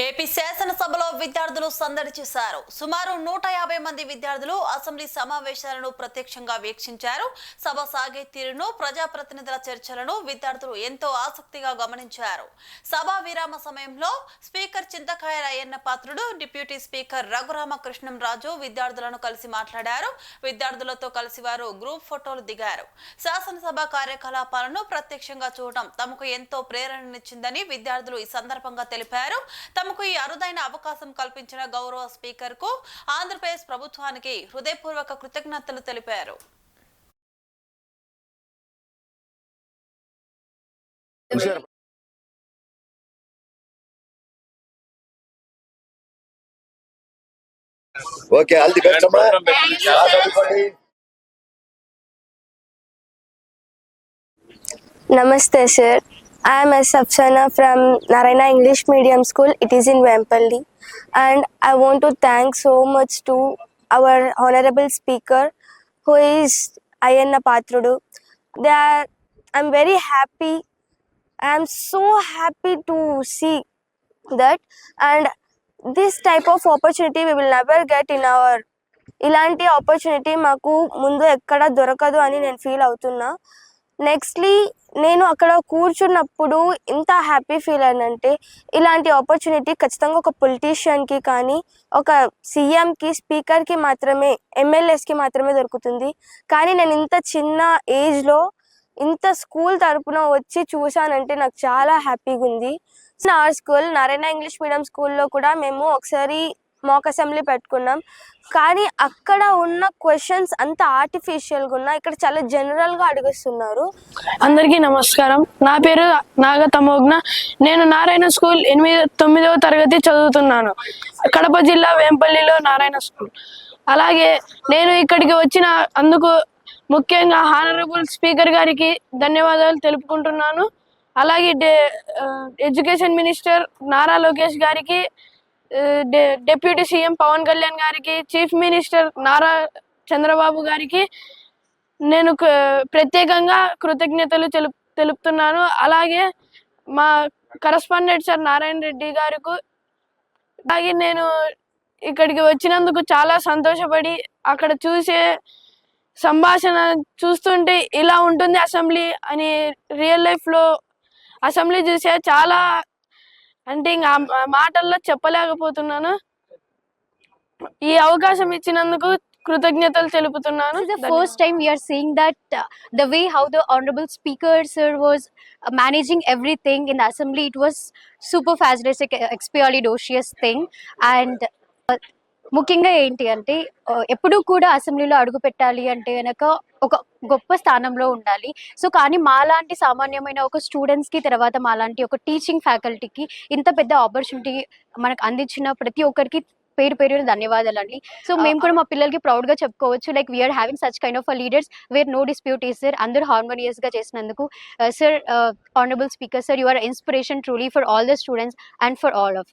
AP శాసనసభలో విద్యార్థులు సందడి చేశారు. సుమారు నూట యాభై మంది విద్యార్థులు అసెంబ్లీ సమావేశాలను ప్రత్యక్షంగా వీక్షించారు. సభ సాగే తీరును ప్రజాప్రతినిధుల చర్చలను విద్యార్థులు ఎంతో ఆసక్తిగా గమనించారు. సభా విరామ సమయంలో speaker Chintakaya Ayyanna Patrudu deputy speaker Raghuramakrishnam Raju విద్యార్థులను కలిసి మాట్లాడారు. విద్యార్థులతో కలిసి వారు గ్రూప్ ఫోటోలు దిగారు. శాసనసభ కార్యకలాపాలను ప్రత్యక్షంగా చూడటం తమకు ఎంతో ప్రేరణనిచ్చిందని విద్యార్థులు ఈ సందర్భంగా తెలిపారు. తమకు ఈ అరుదైన అవకాశం కల్పించిన గౌరవ స్పీకర్కు ఆంధ్రప్రదేశ్ ప్రభుత్వానికి హృదయపూర్వక కృతజ్ఞతలు తెలిపారు. హుషారు ఓకే ఆల్ ది బెస్ట్ అమ్మా. Class everybody. Namaste, sir. I am S. Afsana from Narayana English Medium School. It is in Vempalli. And I want to thank so much to our honorable speaker, who is Ayanna Patrudu. They are, I'm very happy. I am so happy to see that. And this type of opportunity we will never get in our ఇలాంటి opportunity మాకు ముందు ఎక్కడ దొరకదు అని నేను feel అవుతున్నా nextly నేను అక్కడ కూర్చున్నప్పుడు ఇంత హ్యాపీ ఫీల్ అయినంటే ఇలాంటి ఆపర్చునిటీ ఖచ్చితంగా ఒక పొలిటీషియన్కి కానీ ఒక సీఎంకి స్పీకర్కి మాత్రమే ఎమ్మెల్యేస్కి మాత్రమే దొరుకుతుంది. కానీ నేను ఇంత చిన్న ఏజ్లో ఇంత స్కూల్ తరపున వచ్చి చూశానంటే నాకు చాలా హ్యాపీగా ఉంది. నా స్కూల్ నారాయణ ఇంగ్లీష్ మీడియం స్కూల్లో కూడా మేము ఒకసారి మాక్ అసెంబ్లీ పెట్టుకున్నాం. కానీ అక్కడ ఉన్న క్వశ్చన్స్ అంత ఆర్టిఫిషియల్గా ఉన్నా ఇక్కడ చాలా జనరల్గా అడిగిస్తున్నారు. అందరికీ నమస్కారం. నా పేరు నాగ తమోగ్న నేను నారాయణ స్కూల్ ఎనిమిది తొమ్మిదవ తరగతి చదువుతున్నాను. కడప జిల్లా వేంపల్లిలో నారాయణ స్కూల్. అలాగే నేను ఇక్కడికి వచ్చిన అందుకు ముఖ్యంగా హానరబుల్ స్పీకర్ గారికి ధన్యవాదాలు తెలుపుకుంటున్నాను. అలాగే డే- ఎడ్యుకేషన్ మినిస్టర్ నారా లోకేష్ గారికి డిప్యూటీ సీఎం పవన్ కళ్యాణ్ గారికి చీఫ్ మినిస్టర్ నారా చంద్రబాబు గారికి నేను ప్రత్యేకంగా కృతజ్ఞతలు తెలుపు తెలుపుతున్నాను. అలాగే మా కరస్పాండెంట్ సార్ నారాయణ రెడ్డి గారికి అలాగే నేను ఇక్కడికి వచ్చినందుకు చాలా సంతోషపడి అక్కడ చూసే సంభాషణ చూస్తుంటే ఇలా ఉంటుంది అసెంబ్లీ అని రియల్ లైఫ్లో అసెంబ్లీ చూసే చాలా అంటే ఇంకా మాటల్లో చెప్పలేకపోతున్నాను. ఈ అవకాశం ఇచ్చినందుకు కృతజ్ఞతలు తెలుపుతున్నాను. First time you're seeing that the way how the honourable speaker sir was managing everything in assembly it was supercalifragilisticexpialidocious thing and ముఖ్యంగా ఏంటి అంటే ఎప్పుడు కూడా అసెంబ్లీలో అడుగు పెట్టాలి అంటే కనుక ఒక గొప్ప స్థానంలో ఉండాలి. సో కానీ మాలాంటి సామాన్యమైన ఒక స్టూడెంట్స్కి తర్వాత మాలాంటి ఒక టీచింగ్ ఫ్యాకల్టీకి ఇంత పెద్ద ఆపర్చునిటీ మనకు అందించిన ప్రతి ఒక్కరికి పేరు పేరు ధన్యవాదాలు అండి. సో మేము కూడా మా పిల్లలకి ప్రౌడ్గా చెప్పుకోవచ్చు like we're having such kind of leaders where no dispute is sir అందరూ హార్మోనియస్గా చేసినందుకు sir honourable speaker sir you are inspiration truly for all the students and for all of